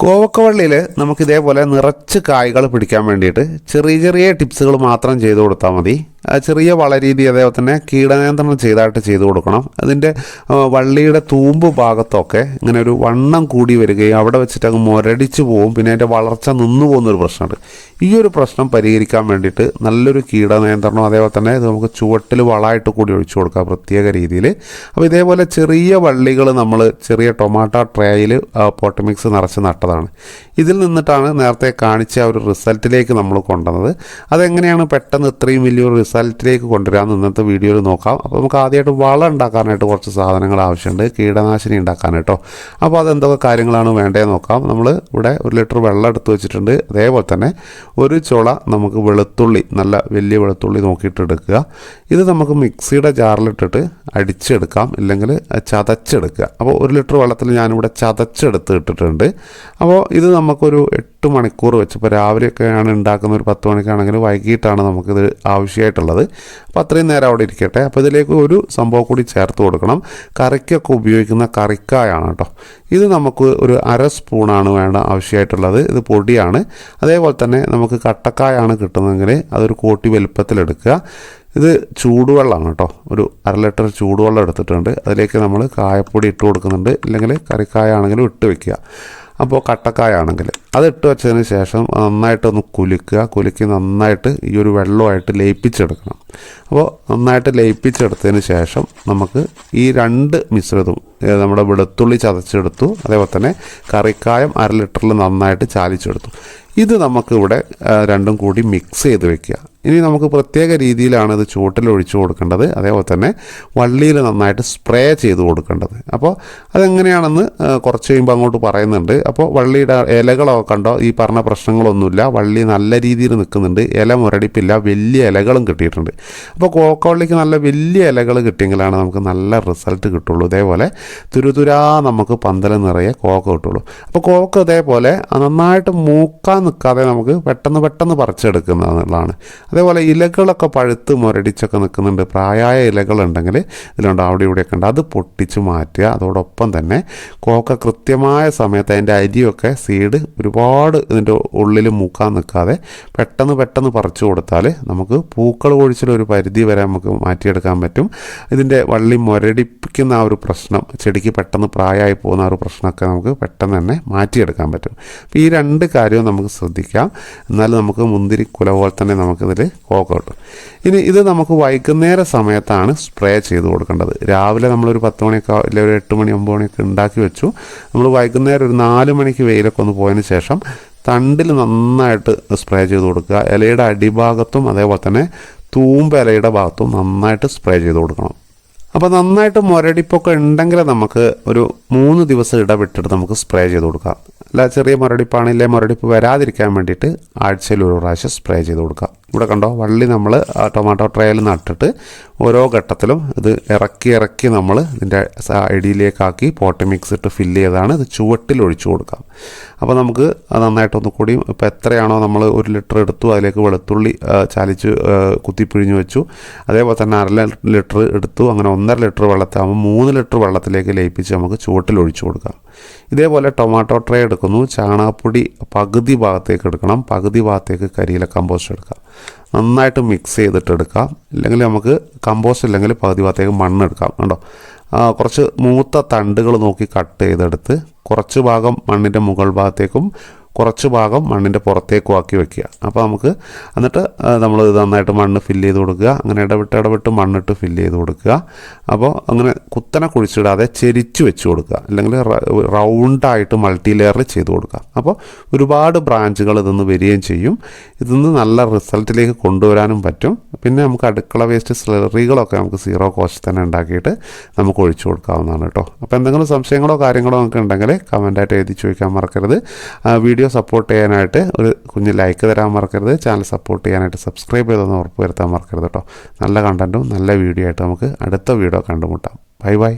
കോവക്കവള്ളിയിൽ നമുക്ക് ഇതേപോലെ നിറച്ച് കായ്കൾ പിടിക്കാൻ വേണ്ടിയിട്ട് ചെറിയ ചെറിയ ടിപ്സുകൾ മാത്രം ചെയ്തു കൊടുത്താൽ മതി. ചെറിയ വള രീതി അതേപോലെ തന്നെ കീടനിയന്ത്രണം ചെയ്തായിട്ട് ചെയ്തു കൊടുക്കണം. അതിന്റെ വള്ളിയുടെ തൂമ്പ് ഭാഗത്തൊക്കെ ഇങ്ങനെ ഒരു വണ്ണം കൂടി വരികയും അവിടെ വെച്ചിട്ട് അങ്ങ് മുരടിച്ച് പോകും പിന്നെ അതിന്റെ വളർച്ച നിന്നു പോകുന്നൊരു പ്രശ്നമുണ്ട്. ഈ ഒരു പ്രശ്നം പരിഹരിക്കാൻ വേണ്ടിയിട്ട് നല്ലൊരു കീടനിയന്ത്രണം അതേപോലെ തന്നെ ഇത് നമുക്ക് ചുവട്ടിൽ വളമായിട്ട് കൂടി ഒഴിച്ചു കൊടുക്കാം പ്രത്യേക രീതിയിൽ. അപ്പോൾ ഇതേപോലെ ചെറിയ വള്ളികൾ നമ്മൾ ചെറിയ ടൊമാറ്റോ ട്രേയിൽ പോട്ട് മിക്സ് നിറച്ച് നട്ടതാണ്. ഇതിൽ നിന്നിട്ടാണ് നേരത്തെ കാണിച്ച ആ ഒരു റിസൾട്ടിലേക്ക് നമ്മൾ കൊണ്ടുവന്നത്. അതെങ്ങനെയാണ് പെട്ടെന്ന് ഇത്രയും വലിയൊരു റിസൾട്ടിലേക്ക് കൊണ്ടുവരാമെന്ന് ഇന്നത്തെ വീഡിയോയിൽ നോക്കാം. അപ്പോൾ നമുക്ക് ആദ്യമായിട്ട് വളം ഉണ്ടാക്കാനായിട്ട് കുറച്ച് സാധനങ്ങൾ ആവശ്യമുണ്ട്. കീടനാശിനി ഉണ്ടാക്കാനായിട്ടോ. അപ്പോൾ അതെന്തൊക്കെ കാര്യങ്ങളാണ് വേണ്ടതെന്ന് നോക്കാം. നമ്മൾ ഇവിടെ ഒരു ലിറ്റർ വെള്ളം എടുത്ത് വെച്ചിട്ടുണ്ട്. അതേപോലെ തന്നെ ഒരു ചുള നമുക്ക് വെളുത്തുള്ളി നല്ല വലിയ വെളുത്തുള്ളി നോക്കിയിട്ട് എടുക്കുക ഇത് നമുക്ക് മിക്സിയുടെ ജാറിലിട്ടിട്ട് അടിച്ചെടുക്കാം. ഇല്ലെങ്കിൽ ചതച്ചെടുക്കുക. അപ്പോൾ ഒരു ലിറ്റർ വെള്ളത്തിൽ ഞാനിവിടെ ചതച്ചെടുത്ത് ഇട്ടിട്ടുണ്ട്. അപ്പോൾ ഇത് നമുക്കൊരു മണിക്കൂർ വെച്ച് ഇപ്പോൾ രാവിലെയൊക്കെയാണ് ഉണ്ടാക്കുന്ന ഒരു പത്ത് മണിക്കാണെങ്കിൽ വൈകിട്ടാണ് നമുക്കിത് ആവശ്യമായിട്ടുള്ളത്. അപ്പോൾ അത്രയും നേരം അവിടെ ഇരിക്കട്ടെ. അപ്പോൾ ഇതിലേക്ക് ഒരു സംഭവം കൂടി ചേർത്ത് കൊടുക്കണം. കറിക്കൊക്കെ ഉപയോഗിക്കുന്ന കറിക്കായാണ് കേട്ടോ. ഇത് നമുക്ക് ഒരു അര സ്പൂണാണ് വേണ്ട ആവശ്യമായിട്ടുള്ളത്. ഇത് പൊടിയാണ്. അതേപോലെ തന്നെ നമുക്ക് കട്ടക്കായാണ് കിട്ടുന്നതെങ്കിൽ അതൊരു കോട്ടി വലുപ്പത്തിലെടുക്കുക ഇത് ചൂടുവെള്ളമാണ് കേട്ടോ. ഒരു അര ലിറ്റർ ചൂടുവെള്ളം എടുത്തിട്ടുണ്ട്. അതിലേക്ക് നമ്മൾ കായപ്പൊടി ഇട്ട് കൊടുക്കുന്നുണ്ട്. ഇല്ലെങ്കിൽ കറിക്കായ ആണെങ്കിലും ഇട്ട് വെക്കുക. അപ്പോൾ കട്ടക്കായ ആണെങ്കിൽ അത് ഇട്ട് വെച്ചതിന് ശേഷം നന്നായിട്ടൊന്ന് കുലുക്കുക. കുലുക്കി നന്നായിട്ട് ഈ ഒരു വെള്ളമായിട്ട് ലയിപ്പിച്ചെടുക്കണം. അപ്പോൾ നന്നായിട്ട് ലയിപ്പിച്ചെടുത്തതിന് ശേഷം നമുക്ക് ഈ രണ്ട് മിശ്രിതവും നമ്മുടെ വെളുത്തുള്ളി ചതച്ചെടുത്തു. അതേപോലെ തന്നെ കറിക്കായം അര ലിറ്ററിൽ നന്നായിട്ട് ചാലിച്ചെടുത്തു. ഇത് നമുക്കിവിടെ രണ്ടും കൂടി മിക്സ് ചെയ്ത് വെക്കുക. ഇനി നമുക്ക് പ്രത്യേക രീതിയിലാണ് ഇത് ചൂട്ടിൽ ഒഴിച്ചു കൊടുക്കേണ്ടത്. അതേപോലെ തന്നെ വള്ളിയിൽ നന്നായിട്ട് സ്പ്രേ ചെയ്ത് കൊടുക്കേണ്ടത്. അപ്പോൾ അതെങ്ങനെയാണെന്ന് കുറച്ച് കഴിയുമ്പോൾ അങ്ങോട്ട് പറയുന്നുണ്ട്. അപ്പോൾ വള്ളിയുടെ ഇലകളോ കണ്ടോ? ഈ പറഞ്ഞ പ്രശ്നങ്ങളൊന്നുമില്ല. വള്ളി നല്ല രീതിയിൽ നിൽക്കുന്നുണ്ട്. ഇല മുരടിപ്പില്ല. വലിയ ഇലകളും കിട്ടിയിട്ടുണ്ട്. അപ്പോൾ കോക്കവള്ളിക്ക് നല്ല വലിയ ഇലകൾ കിട്ടിയെങ്കിലാണ് നമുക്ക് നല്ല റിസൾട്ട് കിട്ടുള്ളൂ. ഇതേപോലെ തുരുതുരാ നമുക്ക് പന്തൽ നിറയെ കോക്ക കിട്ടുള്ളൂ. അപ്പോൾ കോക്ക ഇതേപോലെ നന്നായിട്ട് മൂക്കാൻ നിൽക്കാതെ നമുക്ക് പെട്ടെന്ന് പെട്ടെന്ന് പറിച്ചെടുക്കുന്നതാണ്. അതേപോലെ ഇലകളൊക്കെ പഴുത്ത് മുരടിച്ചൊക്കെ നിൽക്കുന്നുണ്ട്. പ്രായമായ ഇലകളുണ്ടെങ്കിൽ ഇതിലുണ്ട് അവിടെ ഇവിടെയൊക്കെ ഉണ്ട്. അത് പൊട്ടിച്ച് മാറ്റുക. അതോടൊപ്പം തന്നെ കോക്ക കൃത്യമായ സമയത്ത് അതിന്റെ അരിയൊക്കെ സീഡ് ഒരുപാട് ഇതിന്റെ ഉള്ളിൽ മൂക്കാൻ നിൽക്കാതെ പെട്ടെന്ന് പെട്ടെന്ന് പറിച്ചു കൊടുത്താൽ നമുക്ക് പൂക്കൾ കൊഴിച്ചിൽ ഒരു പരിധി വരെ നമുക്ക് മാറ്റിയെടുക്കാൻ പറ്റും. ഇതിന്റെ വള്ളി മുരടിപ്പിക്കുന്ന ആ ഒരു പ്രശ്നം ചെടിക്ക് പെട്ടെന്ന് പ്രായമായി പോകുന്ന ഒരു പ്രശ്നമൊക്കെ നമുക്ക് പെട്ടെന്ന് തന്നെ മാറ്റിയെടുക്കാൻ പറ്റും. അപ്പോൾ ഈ രണ്ട് കാര്യവും നമുക്ക് ശ്രദ്ധിക്കാം. എന്നാലും നമുക്ക് മുന്തിരി കുല പോലെ തന്നെ നമുക്കിതിൽ കോക്ക കിട്ടും ഇനി ഇത് നമുക്ക് വൈകുന്നേര സമയത്താണ് സ്പ്രേ ചെയ്ത് കൊടുക്കേണ്ടത്. രാവിലെ നമ്മളൊരു പത്ത് മണിയൊക്കെ അല്ലെങ്കിൽ ഒരു എട്ട് മണി ഒമ്പത് മണിയൊക്കെ ഉണ്ടാക്കി വെച്ചു. നമ്മൾ വൈകുന്നേരം ഒരു നാല് മണിക്ക് വെയിലൊക്കെ ഒന്ന് പോയതിന് ശേഷം തണ്ടിൽ നന്നായിട്ട് സ്പ്രേ ചെയ്ത് കൊടുക്കുക. ഇലയുടെ അടിഭാഗത്തും അതേപോലെ തന്നെ തൂമ്പ് ഇലയുടെ ഭാഗത്തും നന്നായിട്ട് സ്പ്രേ ചെയ്ത് കൊടുക്കണം. അപ്പോൾ നന്നായിട്ട് മുരടിപ്പൊക്കെ ഉണ്ടെങ്കിൽ നമുക്ക് ഒരു മൂന്ന് ദിവസം ഇടവിട്ടിട്ട് നമുക്ക് സ്പ്രേ ചെയ്ത് കൊടുക്കാം. അല്ല ചെറിയ മുരടിപ്പാണെങ്കിൽ മുരടിപ്പ് വരാതിരിക്കാൻ വേണ്ടിയിട്ട് ആഴ്ചയിൽ ഒരു പ്രാവശ്യം സ്പ്രേ ചെയ്ത് കൊടുക്കാം. ഇവിടെ കണ്ടോ? വള്ളി നമ്മൾ ആ ടൊമാറ്റോ ട്രയൽ നട്ടിട്ട് ഓരോ ഘട്ടത്തിലും ഇത് ഇറക്കി ഇറക്കി നമ്മൾ ഇതിന്റെ ഇടിയിലേക്കാക്കി പോട്ട് മിക്സ് ഇട്ട് ഫില്ല് ചെയ്താണ് ഇത് ചുവട്ടിൽ ഒഴിച്ചു കൊടുക്കാം. അപ്പോൾ നമുക്ക് നന്നായിട്ടൊന്ന് കൂടി ഇപ്പോൾ എത്രയാണോ നമ്മൾ ഒരു ലിറ്റർ എടുത്തു അതിലേക്ക് വെളുത്തുള്ളി ചാലിച്ച് കുത്തിപ്പിഴിഞ്ഞ് വെച്ചു. അതേപോലെ തന്നെ അര ലിറ്റർ എടുത്തു അങ്ങനെ ഒന്നര ലിറ്റർ വെള്ളത്താകുമ്പോൾ മൂന്ന് ലിറ്റർ വെള്ളത്തിലേക്ക് ലയിപ്പിച്ച് നമുക്ക് ചുവട്ടിൽ ഒഴിച്ചു കൊടുക്കാം. ഇതേപോലെ ടൊമാറ്റോ ട്രേ എടുക്കുന്നു. ചാണകപ്പൊടി പകുതി ഭാഗത്തേക്ക് എടുക്കണം. പകുതി ഭാഗത്തേക്ക് കരിയില കമ്പോസ്റ്റ് എടുക്കാം. നന്നായിട്ട് മിക്സ് ചെയ്തിട്ട് എടുക്കാം. ഇല്ലെങ്കിൽ നമുക്ക് കമ്പോസ്റ്റ് ഇല്ലെങ്കിൽ പകുതി ഭാഗത്തേക്ക് മണ്ണ് എടുക്കാം കണ്ടോ ആ, കുറച്ച് മൂത്ത തണ്ടുകൾ നോക്കി കട്ട് ചെയ്തെടുത്ത് കുറച്ച് ഭാഗം മണ്ണിന്റെ മുകൾ ഭാഗത്തേക്കും കുറച്ച് ഭാഗം മണ്ണിന്റെ പുറത്തേക്കും ആക്കി വെക്കുക. അപ്പോൾ നമുക്ക് എന്നിട്ട് നമ്മൾ നന്നായിട്ട് മണ്ണ് ഫില്ല് ചെയ്ത് കൊടുക്കുക. അങ്ങനെ ഇടവിട്ട് ഇടവിട്ട് മണ്ണിട്ട് ഫില്ല് ചെയ്ത് കൊടുക്കുക. അപ്പോൾ അങ്ങനെ കുത്തനെ കുഴിച്ചിടാതെ ചെരിച്ച് വെച്ച് കൊടുക്കുക. അല്ലെങ്കിൽ റൗണ്ടായിട്ട് മൾട്ടി ലെയറിൽ ചെയ്ത് കൊടുക്കുക. അപ്പോൾ ഒരുപാട് ബ്രാഞ്ചുകൾ ഇതൊന്ന് വരികയും ചെയ്യും. ഇതൊന്ന് നല്ല റിസൾട്ടിലേക്ക് കൊണ്ടുവരാനും പറ്റും. പിന്നെ നമുക്ക് അടുക്കള വേസ്റ്റ് സ്ലറികളൊക്കെ നമുക്ക് സീറോ കോസ്റ്റ് തന്നെ ഉണ്ടാക്കിയിട്ട് നമുക്ക് ഒഴിച്ചു കൊടുക്കാവുന്നതാണ് കേട്ടോ. അപ്പോൾ എന്തെങ്കിലും സംശയങ്ങളോ കാര്യങ്ങളോ നമുക്ക് ഉണ്ടെങ്കിൽ കമന്റായിട്ട് എഴുതി ചോദിക്കാൻ മറക്കരുത്. വീഡിയോ സപ്പോർട്ട് ചെയ്യാനായിട്ട് ഒരു കുഞ്ഞ് ലൈക്ക് തരാൻ മറക്കരുത്. ചാനൽ സപ്പോർട്ട് ചെയ്യാനായിട്ട് സബ്സ്ക്രൈബ് ചെയ്തൊന്ന് ഉറപ്പ് വരുത്താൻ മറക്കരുത് കേട്ടോ നല്ല കണ്ടന്റും നല്ല വീഡിയോ ആയിട്ട് നമുക്ക് അടുത്ത വീഡിയോ കണ്ടുമുട്ടാം. Bye bye